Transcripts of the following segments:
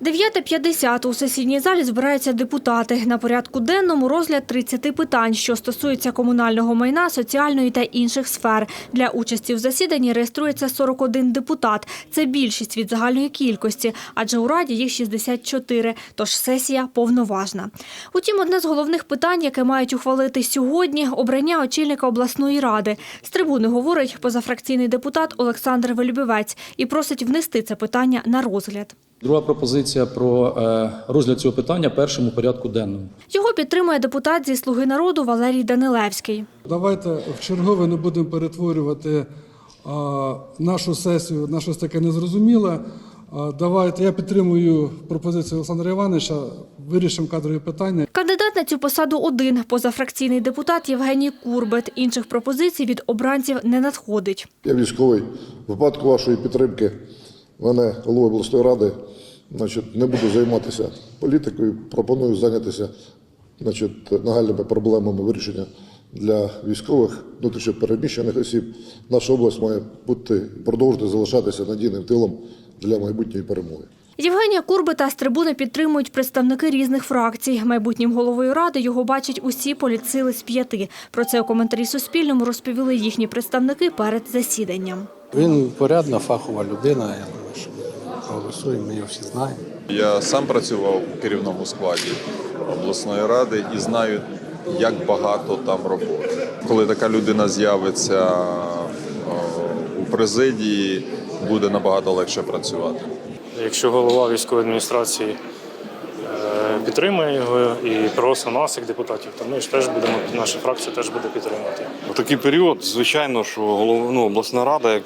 9.50 у сесійній залі збираються депутати. На порядку денному розгляд 30 питань, що стосуються комунального майна, соціальної та інших сфер. Для участі в засіданні реєструється 41 депутат. Це більшість від загальної кількості, адже у Раді їх 64, тож сесія повноважна. Утім, одне з головних питань, яке мають ухвалити сьогодні – обрання очільника обласної ради. З трибуни говорить позафракційний депутат Олександр Вельбівець і просить внести це питання на розгляд. Друга пропозиція про е, розгляд цього питання першому порядку денному. Його підтримує депутат зі «Слуги народу» Валерій Данилевський. Давайте в чергове не будемо перетворювати нашу сесію на щось таке незрозуміле. Давайте я підтримую пропозицію Олександра Івановича. Вирішимо кадрові питання. Кандидат на цю посаду один – позафракційний депутат Євгеній Курбет. Інших пропозицій від обранців не надходить. Я військовий. В випадку вашої підтримки мене головою обласної ради значить, не буду займатися політикою. Пропоную зайнятися значить, нагальними проблемами вирішення для військових внутрішньопереміщених осіб. Наша область має бути продовжувати залишатися надійним тилом для майбутньої перемоги. Євгенія Курбета з трибуни підтримують представники різних фракцій. Майбутнім головою ради його бачать усі політсили з п'яти. Про це у коментарі Суспільному розповіли їхні представники перед засіданням. Він порядна, фахова людина. Я думаю, що проголосуємо, ми його всі знаємо. Я сам працював у керівному складі обласної ради і знаю, як багато там роботи. Коли така людина з'явиться у президії, буде набагато легше працювати. Якщо голова військової адміністрації е, підтримує його і просить нас, як депутатів, то ми ж теж будемо, наша фракція теж буде підтримувати. У такий період, звичайно, що голов... ну, обласна рада, як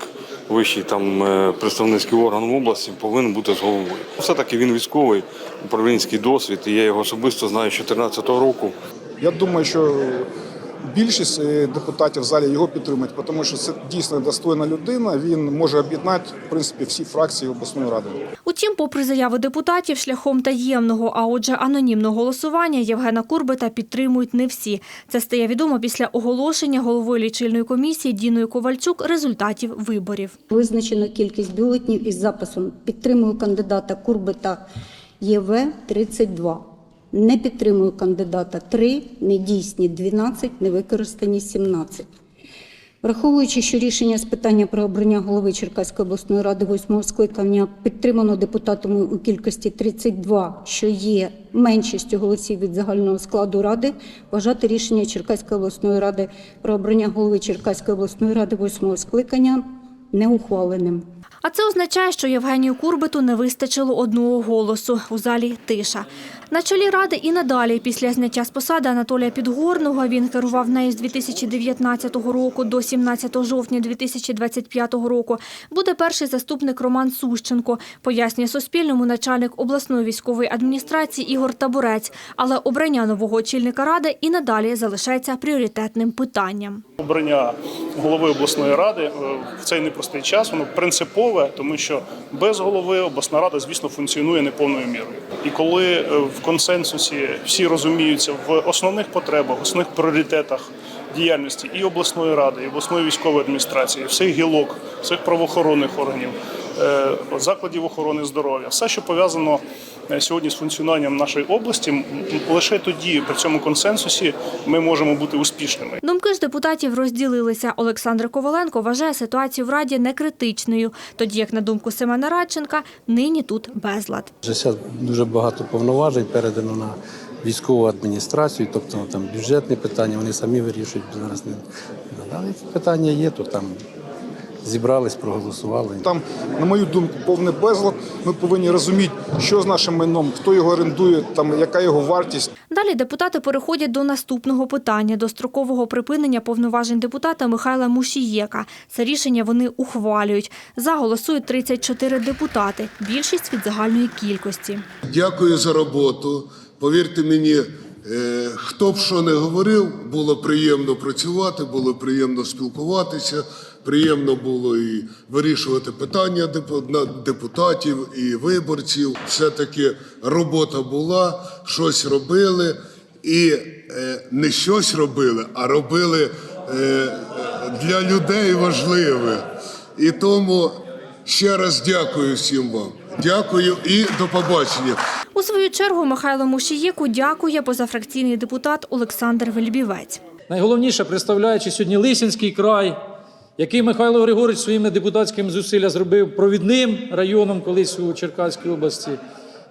вищий там е, представницький орган в області, повинен бути з головою. Все-таки він військовий, управлінський досвід, і я його особисто знаю з 2014 року. Я думаю, що більшість е, депутатів в залі його підтримують, тому що це дійсно достойна людина. Він може об'єднати в принципі всі фракції обласної ради. Утім, попри заяву депутатів, шляхом таємного, а отже анонімного голосування Євгена Курбета підтримують не всі. Це стає відомо після оголошення головою лічильної комісії Діною Ковальчук результатів виборів. Визначено кількість бюлетнів із записом «Підтримую кандидата Курбита ЄВ 32». Не підтримую кандидата 3, недійсні 12, невикористані 17. Враховуючи, що рішення з питання про обрання голови Черкаської обласної ради восьмого скликання підтримано депутатами у кількості 32, що є меншістю голосів від загального складу ради, вважати рішення Черкаської обласної ради про обрання голови Черкаської обласної ради восьмого скликання неухваленим. А це означає, що Євгенію Курбиту не вистачило одного голосу. У залі тиша. На чолі ради і надалі, після зняття з посади Анатолія Підгорного, він керував нею з 2019 року до 17 жовтня 2025 року, буде перший заступник Роман Сущенко, пояснює Суспільному начальник обласної військової адміністрації Ігор Табурець. Але обрання нового очільника ради і надалі залишається пріоритетним питанням. Обрання голови обласної ради е, в цей непростий час воно принципове, тому що без голови обласна рада, звісно, функціонує неповною мірою. І коли е, в консенсусі всі розуміються в основних потребах, основних пріоритетах діяльності і обласної ради, і обласної військової адміністрації, всіх гілок, всіх правоохоронних органів, закладів охорони здоров'я, все, що пов'язано е, сьогодні з функціонуванням нашої області, лише тоді при цьому консенсусі ми можемо бути успішними. Думки ж депутатів розділилися. Олександр Коваленко вважає ситуацію в Раді некритичною, тоді як, на думку Семена Радченка, нині тут безлад. Зараз дуже багато повноважень передано на військову адміністрацію, тобто там бюджетні питання, вони самі вирішують зараз. Не питання є, то там зібрались, проголосували. Там, на мою думку, повний безлад. Ми повинні розуміти, що з нашим майном, хто його орендує, там яка його вартість. Далі депутати переходять до наступного питання – до строкового припинення повноважень депутата Михайла Мушієка. Це рішення вони ухвалюють. За голосують 34 депутати, більшість від загальної кількості. Дякую за роботу. Повірте мені, е, хто б що не говорив, було приємно працювати, було приємно спілкуватися, приємно було і вирішувати питання депу- депутатів і виборців. Все-таки робота була, щось робили. І е, не щось робили, а робили е, для людей важливе. І тому ще раз дякую всім вам. Дякую і до побачення. У свою чергу Михайло Мушієку дякує позафракційний депутат Олександр Вельбівець. Найголовніше, представляючи сьогодні Лисинський край, який Михайло Григорович своїми депутатськими зусиллями зробив провідним районом колись у Черкаській області.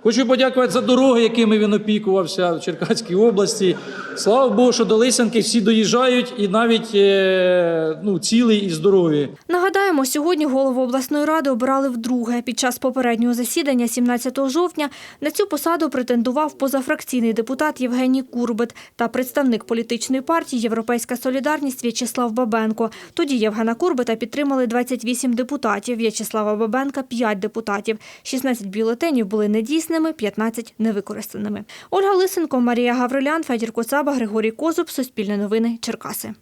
Хочу подякувати за дороги, якими він опікувався в Черкаській області. Слава Богу, що до Лисянки всі доїжджають і навіть е, ну, цілі і здорові. Нагадаємо, сьогодні голову обласної ради обирали вдруге. Під час попереднього засідання 17 жовтня на цю посаду претендував позафракційний депутат Євгеній Курбит та представник політичної партії Європейська солідарність В'ячеслав Бабенко. Тоді Євгена Курбита підтримали 28 депутатів, В'ячеслава Бабенка – 5 депутатів. 16 бюлетенів були недійсними, 15 – невикористаними. Ольга Лисенко, Марія Гаврилян, Федір Коцаба, Григорій Козуб, Суспільне новини, Черкаси.